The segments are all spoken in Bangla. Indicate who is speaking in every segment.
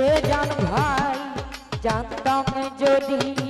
Speaker 1: সে জান ভাই জানতাম যদি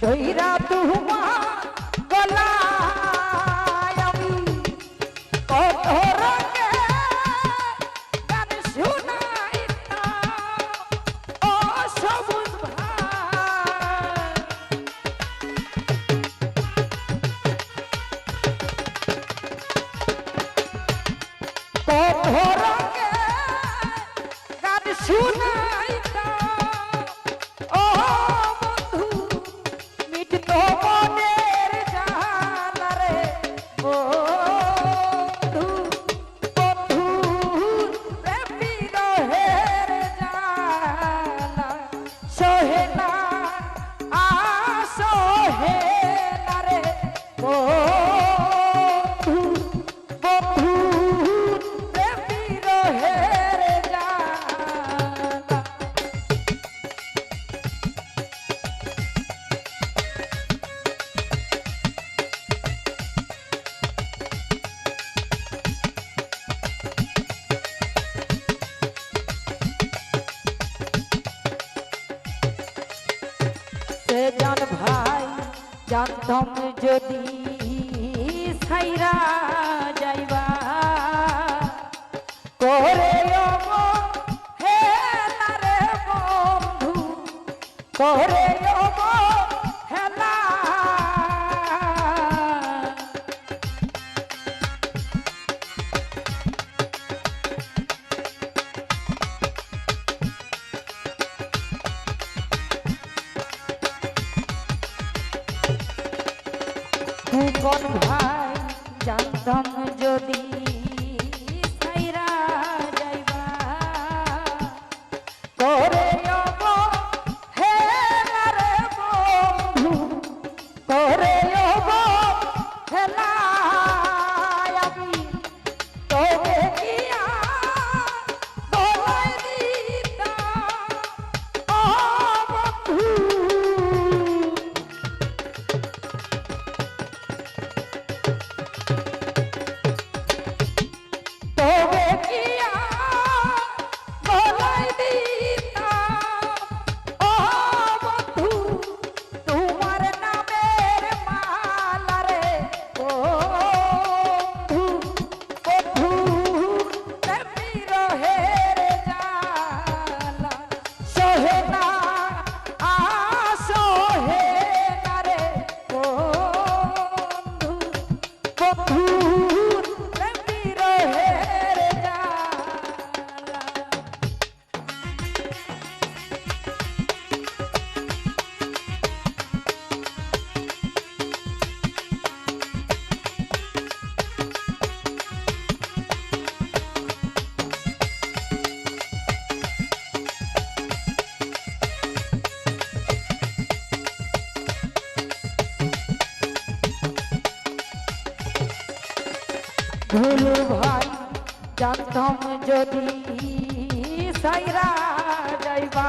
Speaker 1: ধৈরা তুহুমা গলা আমি কত রঙে গান শুনাই ও সবুজ কত রঙে গান শুনাই যদি সাইরা যাইবা করে হে না বন্ধু করে be ভুল ভাই জানতাম যদি সাইরা যাইবা।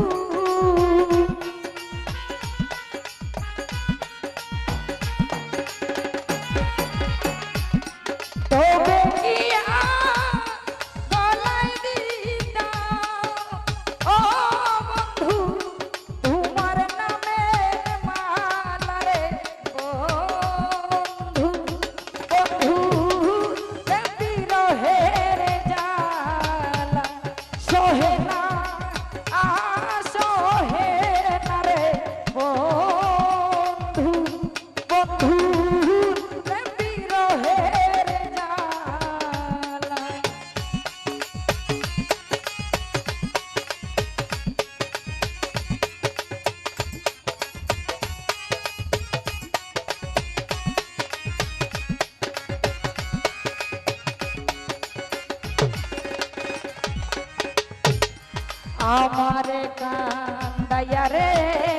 Speaker 1: আমার কান্দাইয়া রে।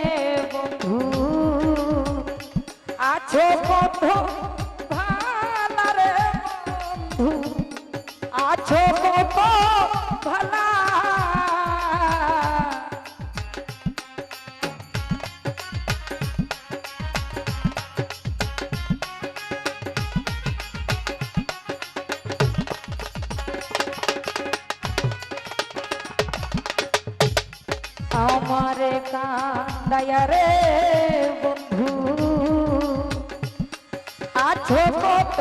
Speaker 1: কান্দাইয়া রে বন্ধু। আছো কত